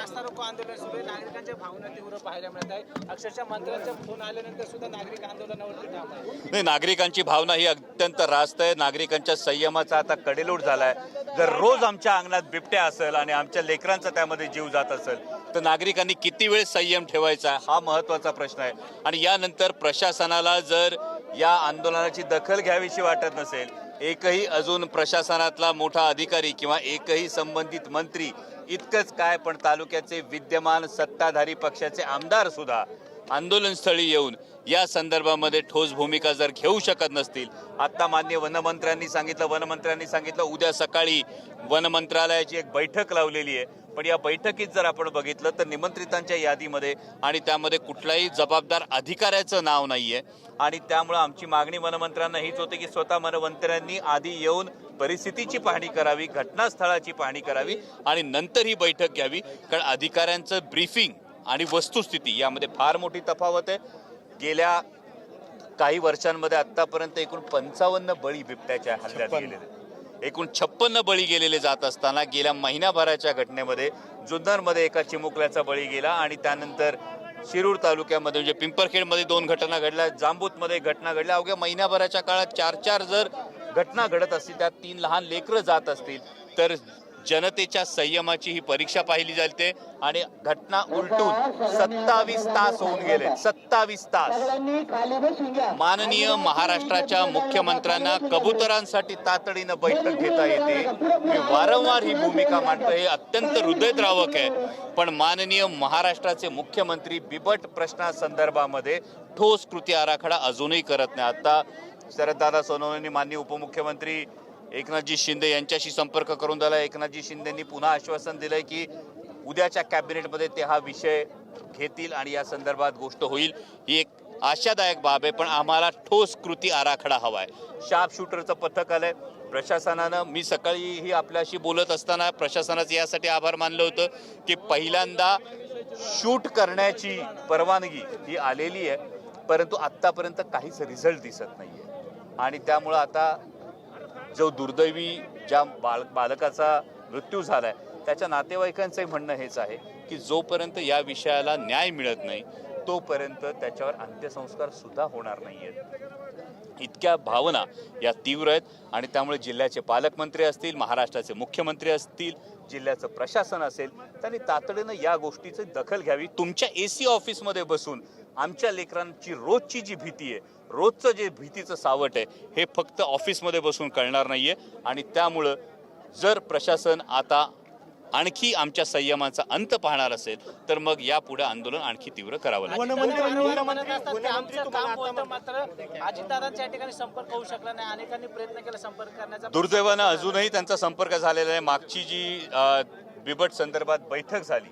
रास्ता रोको आंदोलन सुरू आहे. नागरिकांच्या भावना तीव्र पाहायला मिळत आहे. अक्षरशः मंत्र्यांचा फोन आल्यानंतर सुद्धा नागरिक आंदोलनावरती ठाम आहे नाही नागरिकांची भावना ही अत्यंत रास्त आहे. नागरिकांच्या संयमाचा आता कडेलोट झाला आहे जर रोज आमच्या अंगणात बिबट्या असेल आणि आमच्या लेकरांचा त्यामध्ये जीव जात असेल तर नागरिकांनी किती वेळ संयम ठेवायचा हा महत्त्वाचा प्रश्न आहे. आणि यानंतर प्रशासनाला जर या आंदोलनाची दखल घ्यावीशी वाटत नसेल एकही अजून प्रशासनातला मोठा अधिकारी किंवा एकही संबंधित मंत्री इतकंच काय पण तालुक्याचे विद्यमान सत्ताधारी पक्षाचे आमदार सुद्धा आंदोलनस्थळी येऊन या संदर्भामध्ये ठोस भूमिका जर घेऊ शकत नसतील. आत्ता मान्य वनमंत्र्यांनी सांगितलं वनमंत्र्यांनी सांगितलं उद्या सकाळी वन मंत्रालयाची एक बैठक लावलेली आहे. पण या बैठकीत जर आपण बघितलं तर निमंत्रितांच्या यादीमध्ये आणि त्यामध्ये कुठल्याही जबाबदार अधिकाऱ्याचं नाव नाहीये. आणि त्यामुळं आमची मागणी वनमंत्र्यांना हीच होती की स्वतः वनमंत्र्यांनी आधी येऊन परिस्थितीची पाहणी करावी घटनास्थळाची पाहणी करावी आणि नंतर ही बैठक घ्यावी. कारण अधिकाऱ्यांचं ब्रीफिंग आणि वस्तुस्थिती यामध्ये फार मोठी तफावत आहे. गेल्या काही वर्षांमध्ये आतापर्यंत एकूण पंचावन्न बळी बिबट्याच्या हल्ल्यात गेलेले. एकूण छप्पन्न बळी गेलेले जात असताना गेल्या महिन्याभराच्या घटनेमध्ये जुन्नरमध्ये एका चिमुकल्याचा बळी गेला आणि त्यानंतर शिरूर तालुक्यामध्ये म्हणजे पिंपरखेडमध्ये दोन घटना घडल्या जांबूतमध्ये घटना घडल्या. अवघ्या महिन्याभराच्या काळात चार चार जर घटना घडत असतील त्यात तीन लहान लेकरं जात असतील तर जनतेच्या संयमाची ही परीक्षा पाहिली जाते आणि घटना उलटून सत्तावीस तास होऊन गेले. सत्तावीस तास. माननीय महाराष्ट्राच्या मुख्यमंत्र्यांना कबुतरांसाठी तातडीनं बैठक घेता येते. मी वारंवार ही भूमिका मांडतो हे अत्यंत हृदयद्रावक आहे. पण माननीय महाराष्ट्राचे मुख्यमंत्री बिबट प्रश्नासंदर्भामध्ये ठोस कृती आराखडा अजूनही करत नाही. आता शरददादा सोनवणे माननीय उपमुख्यमंत्री एकनाथजी शिंदे यांच्याशी संपर्क करून झाला. एकनाथजी शिंदेंनी पुन्हा आश्वासन दिलंय की उद्याच्या कॅबिनेटमध्ये ते हा विषय घेतील आणि या संदर्भात गोष्ट होईल. ही एक आशादायक बाब आहे पण आम्हाला ठोस कृती आराखडा हवा आहे शार्प शूटरचं पथक आलंय. प्रशासनानं मी सकाळीही आपल्याशी बोलत असताना प्रशासनाचं यासाठी आभार मानलं होतं की पहिल्यांदा शूट करण्याची परवानगी ही आलेली आहे परंतु आत्तापर्यंत काहीच रिझल्ट दिसत नाही आहे आणि त्यामुळं आता जो दुर्दैवी ज्या बाल बालकाचा मृत्यू झालाय त्याच्या नातेवाईकांचंही म्हणणं हेच आहे की जोपर्यंत या विषयाला न्याय मिळत नाही तोपर्यंत त्याच्यावर अंत्यसंस्कार सुद्धा होणार नाहीयेत. इतक्या भावना या तीव्र आहेत आणि त्यामुळे जिल्ह्याचे पालकमंत्री असतील महाराष्ट्राचे मुख्यमंत्री असतील जिल्ह्याचं प्रशासन असेल त्यांनी तातडीनं या गोष्टीची दखल घ्यावी. तुमच्या ए सी ऑफिसमध्ये बसून आमच्या लेकरांची रोजची जी भीती आहे रोजचं जे भीतीचं सावट आहे हे फक्त ऑफिसमध्ये बसून कळणार नाही आहे आणि त्यामुळं जर प्रशासन आता आणखी आमच्या संयमाचा अंत पाहणार असेल तर मग यापुढे आंदोलन आणखी तीव्र करावं लागेल. वनमंत्री म्हणत असतात की आमचं काम होतं मात्र अजितदादांच्या या ठिकाणी संपर्क होऊ शकला नाही. अनेकांनी प्रयत्न केला संपर्क करण्याचा दुर्दैवानं अजूनही त्यांचा संपर्क झालेला आहे मागची जी बिबट संदर्भात बैठक झाली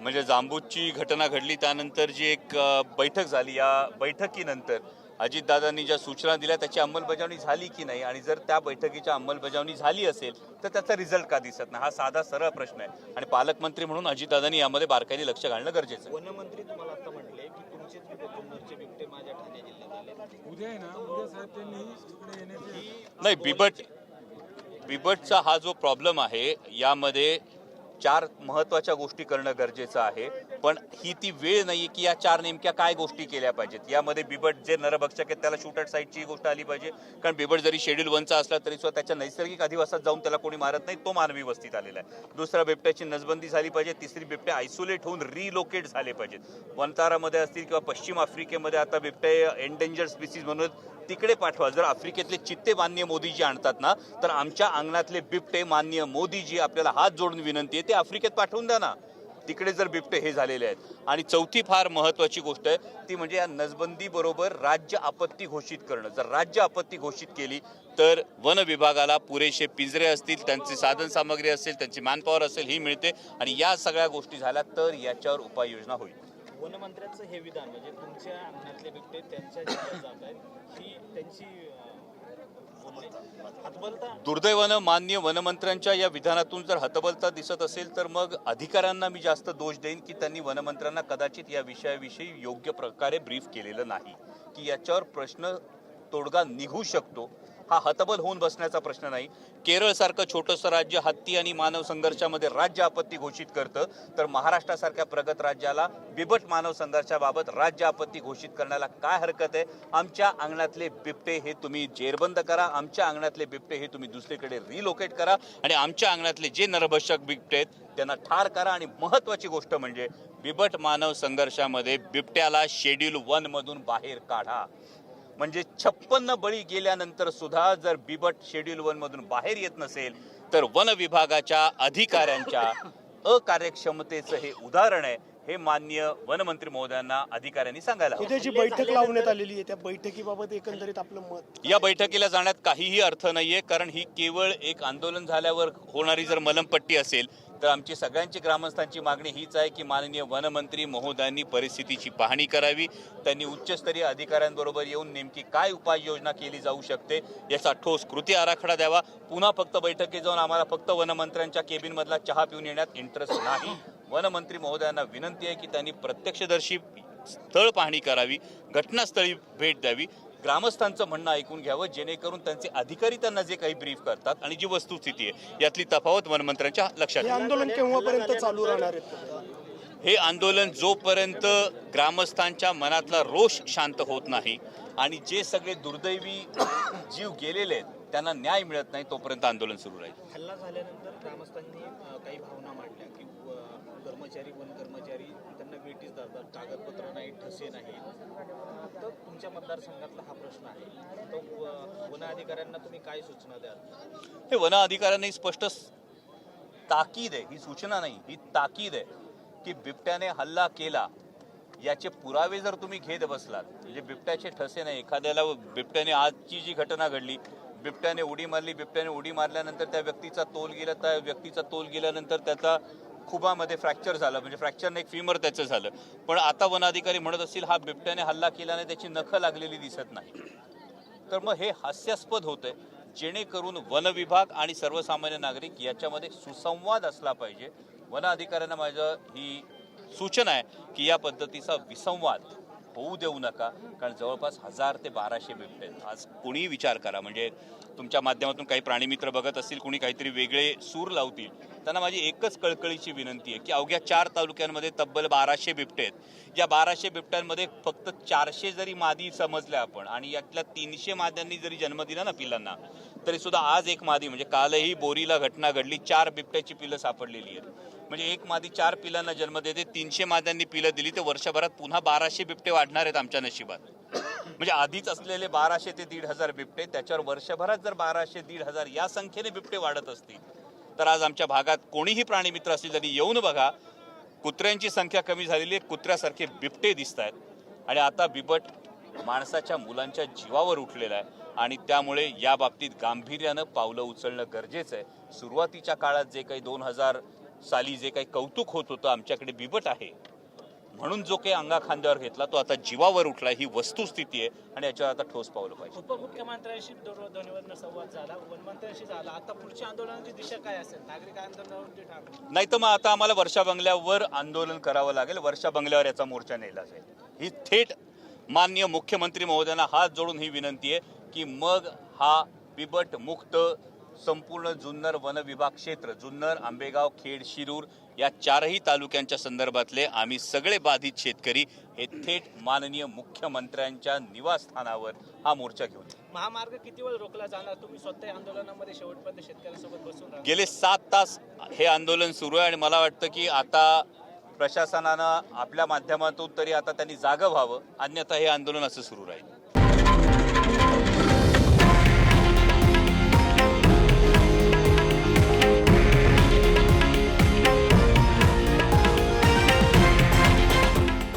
म्हणजे जांबूची घटना घडली त्यानंतर जी एक बैठक झाली या बैठकीनंतर अजितदादांनी ज्या सूचना दिल्या त्याची अंमलबजावणी झाली की नाही? आणि जर त्या बैठकीची अंमलबजावणी झाली असेल तर त्याचा रिझल्ट का दिसत नाही? हा साधा सरळ प्रश्न आहे. आणि पालकमंत्री म्हणून अजितदादांनी यामध्ये बारकाईने लक्ष घालणं गरजेचं आहे. वनमंत्री तुम्हाला आता म्हटले की बिबटे माझ्या ठाणे जिल्ह्यात आले. उद्या आहे ना? उद्या साहेब त्यांनी तिकडे येण्याचे नाही बिबट बिबटचा हा जो प्रॉब्लेम आहे यामध्ये चार महत्त्वाच्या गोष्टी करणं गरजेचं आहे. पण ही ती वेळ नाही की या चार नेमक्या काय गोष्टी केल्या पाहिजेत. यामध्ये बिबट जे नरभक्षक आहेत त्याला शूट साईडची गोष्ट आली पाहिजे. कारण बिबट जरी शेड्यूल वनचा असला तरी सुद्धा त्याच्या नैसर्गिक अधिवासात जाऊन त्याला कोणी मारत नाही तो मानवी वस्तीत आलेला आहे. दुसरा बिबट्याची नसबंदी झाली पाहिजे. तिसरी बिबटे आयसोलेट होऊन रिलोकेट झाले पाहिजेत. वनतारामध्ये असतील किंवा पश्चिम आफ्रिकेमध्ये आता बिबटे एंडेंजर स्पीसीज म्हणून तिकडे पाठवा जर आफ्रिकेतले चित्ते मान्य मोदीजी आणतात ना तर आमच्या अंगणातले बिबटे मान्य मोदीजी आपल्याला हात जोडून विनंती आहे ते आफ्रिकेत पाठवून द्या ना. तिकडे जर बिबटे हे झालेले आहेत. आणि चौथी फार महत्वाची गोष्ट आहे ती म्हणजे या नसबंदीबरोबर राज्य आपत्ती घोषित करणं. जर राज्य आपत्ती घोषित केली तर वन विभागाला पुरेसे पिंजरे असतील त्यांची साधन सामग्री असेल त्यांची मॅनपॉवर असेल ही मिळते. आणि या सगळ्या गोष्टी झाल्या तर याच्यावर उपाययोजना होईल. वनमंत्र्यांचं हे विधान म्हणजे तुमच्या अंगणातले बिबटे त्यांच्या जात आहेत. ही त्यांची दुर्दैवानं मान्य वनमंत्र्यांच्या या विधानातून जर हतबलता दिसत असेल तर मग अधिकाऱ्यांना मी जास्त दोष देईन की त्यांनी वनमंत्र्यांना कदाचित या विषयाविषयी योग्य प्रकारे ब्रीफ केलेलं नाही. की याच्यावर प्रश्न तोडगा निघू शकतो. हा हतबल होऊन बसण्याचा प्रश्न नाही. केरळसारखं छोटंसं राज्य हत्ती आणि मानव संघर्षामध्ये राज्य आपत्ती घोषित करतं तर महाराष्ट्रासारख्या प्रगत राज्याला बिबट मानव संघर्षाबाबत राज्य आपत्ती घोषित करण्याला काय हरकत आहे? आमच्या अंगणातले बिबटे हे तुम्ही जेरबंद करा आमच्या अंगणातले बिबटे हे तुम्ही दुसरीकडे रिलोकेट करा आणि आमच्या अंगणातले जे नरभक्षक बिबटे आहेत त्यांना ठार करा आणि महत्वाची गोष्ट म्हणजे बिबट मानव संघर्षामध्ये बिबट्याला शेड्यूल वन मधून बाहेर काढा. म्हणजे छप्पन्न बळी गेल्यानंतर सुद्धा जर बिबट शेड्यूल वन मधून बाहेर येत नसेल तर वन विभागाच्या अधिकाऱ्यांच्या अकार्यक्षमतेचं हे उदाहरण आहे. हे मान्य वनमंत्री महोदयांना अधिकाऱ्यांनी सांगायला. उद्या जी बैठक लावण्यात आलेली आहे. त्या बैठकीबाबत एकंदरीत आपलं मत या बैठकीला जाण्यात काहीही अर्थ नाहीये कारण ही केवळ एक आंदोलन झाल्यावर होणारी जर मलमपट्टी असेल तर आमची सगळ्यांची ग्रामस्थांची मागणी हीच आहे की माननीय वनमंत्री महोदयांनी परिस्थितीची पाहणी करावी. त्यांनी उच्चस्तरीय अधिकाऱ्यांबरोबर येऊन नेमकी काय उपाययोजना केली जाऊ शकते याचा ठोस कृती आराखडा द्यावा. पुन्हा फक्त बैठकीत जाऊन आम्हाला फक्त वनमंत्र्यांच्या केबिनमधला चहा पिऊन येण्यात इंटरेस्ट नाही. वनमंत्री महोदयांना विनंती आहे की त्यांनी प्रत्यक्षदर्शी स्थळ पाहणी करावी घटनास्थळी भेट द्यावी. ग्रामस्थांचं म्हणणं ऐकून घ्यावं जेणेकरून त्यांचे अधिकारी त्यांना जे काही ब्रीफ करतात आणि जी वस्तुस्थिती आहे यातली तफावत वनमंत्र्यांच्या लक्षात. आंदोलन केव्हापर्यंत चालू राहणार हे आंदोलन जोपर्यंत ग्रामस्थांच्या मनातला रोष शांत होत नाही आणि जे सगळे दुर्दैवी जीव गेलेले आहेत त्यांना न्याय मिळत नाही तोपर्यंत आंदोलन सुरू राहील. हल्ला झाल्यानंतर ग्रामस्थांनी काही भावना मांडल्या की कर्मचारी वन कर्मचारी त्यांना वेटीस धरतात कागदपत्र नाही ठसे नाही तर तुमच्या मतदारसंघातला हा प्रश्न आहे. तो वन अधिकाऱ्यांना तुम्ही काय सूचना द्याल? हे वन अधिकाऱ्यांनी स्पष्ट ताकीद आहे ही सूचना नाही ही ताकीद आहे की बिबट्याने हल्ला केला याचे पुरावे जर तुम्ही घेत बसलात म्हणजे बिबट्याचे ठसे नाही एखाद्याला बिबट्याने आजची जी घटना घडली बिबट्याने उडी मारली बिबट्याने उडी मारल्यानंतर त्या व्यक्तीचा तोल गेला त्या व्यक्तीचा तोल गेल्यानंतर त्याचा खुबामध्ये फ्रॅक्चर झालं. म्हणजे फ्रॅक्चर एक फिमर त्याचं झालं. पण आता वनाधिकारी म्हणत असतील हा बिबट्याने हल्ला केल्याने त्याची नखं लागलेली दिसत नाही. तर मग हे हास्यास्पद होतंय. जेणेकरून वन विभाग आणि सर्वसामान्य नागरिक याच्यामध्ये सुसंवाद असला पाहिजे. वन अधिकाऱ्यांना माझं ही सूचना आहे की या पद्धतीचा विसंवाद होऊ देऊ नका कारण जवळपास हजार ते बाराशे बिबटे आहेत. आज कोणीही विचार करा म्हणजे तुमच्या माध्यमातून काही प्राणीमित्र बघत असतील कोणी काहीतरी वेगळे सूर लावतील त्यांना माझी एकच कळकळीची विनंती आहे की अवघ्या चार तालुक्यांमध्ये तब्बल बाराशे बिबटे आहेत. या बाराशे बिबट्यांमध्ये फक्त चारशे जरी मादी समजल्या आपण आणि यातल्या तीनशे माद्यांनी जरी जन्म दिला ना पिलांना तरी सुद्धा आज एक मादी म्हणजे कालही बोरीला घटना घडली चार बिबट्याची पिलं सापडलेली आहेत. म्हणजे एक मादी चार पिलांना जन्म देते तीनशे माद्यांनी पिलं दिली तर वर्षभरात पुन्हा बाराशे बिबटे वाढणार आहेत आमच्या नशिबात. म्हणजे आधीच असलेले बाराशे ते दीड हजार बिबटे त्याच्यावर वर्षभरात जर बाराशे दीड हजार या संख्येने बिबटे वाढत असतील तर आज आमच्या भागात कोणीही प्राणी मित्र असतील त्यांनी येऊन बघा कुत्र्यांची संख्या कमी झालेली आहे कुत्र्यासारखे बिबटे दिसत आहेत आणि आता बिबट माणसाच्या मुलांच्या जीवावर उठलेला आहे आणि त्यामुळे या बाबतीत गांभीर्यानं पावलं उचलणं गरजेचं आहे. सुरुवातीच्या काळात जे काही दोन हजार साली जे काही कौतुक होत होतं आमच्याकडे बिबट आहे. म्हणून जो काही अंगा खांद्यावर घेतला तो आता जीवावर उठला ही वस्तुस्थिती आहे आणि याच्यावर आता ठोस पावलं पाहिजे. उपमुख्यमंत्र्यांशी संवाद झाला वनमंत्र्यांशी झाला. आता पुढच्या आंदोलनाची दिशा काय असेल? नागरिक आंदोलनावरती ठाम नाही तर मग आता आम्हाला वर्षा बंगल्यावर आंदोलन करावं लागेल. वर्षा बंगल्यावर याचा मोर्चा नेला जाईल. ही थेट मान्य मुख्यमंत्री महोदयांना हात जोडून ही विनंती आहे की मग हा बिबट मुक्त संपूर्ण जुन्नर वन विभाग क्षेत्र जुन्नर आंबेगाव खेड शिरूर या चारही तालुक्यांच्या संदर्भातले आम्ही सगळे बाधित शेतकरी हे थेट माननीय मुख्यमंत्र्यांच्या निवासस्थानावर हा मोर्चा घेऊन. महामार्ग किती वेळ रोखला जाणार? तुम्ही स्वतः आंदोलनामध्ये शेवटपर्यंत शेतकऱ्यांसोबत बसून गेले सात तास हे आंदोलन सुरू आहे आणि मला वाटतं की आता प्रशासनानं आपल्या माध्यमातून तरी आता त्यांनी जागं व्हावं अन्यथा हे आंदोलन असं सुरू राहील.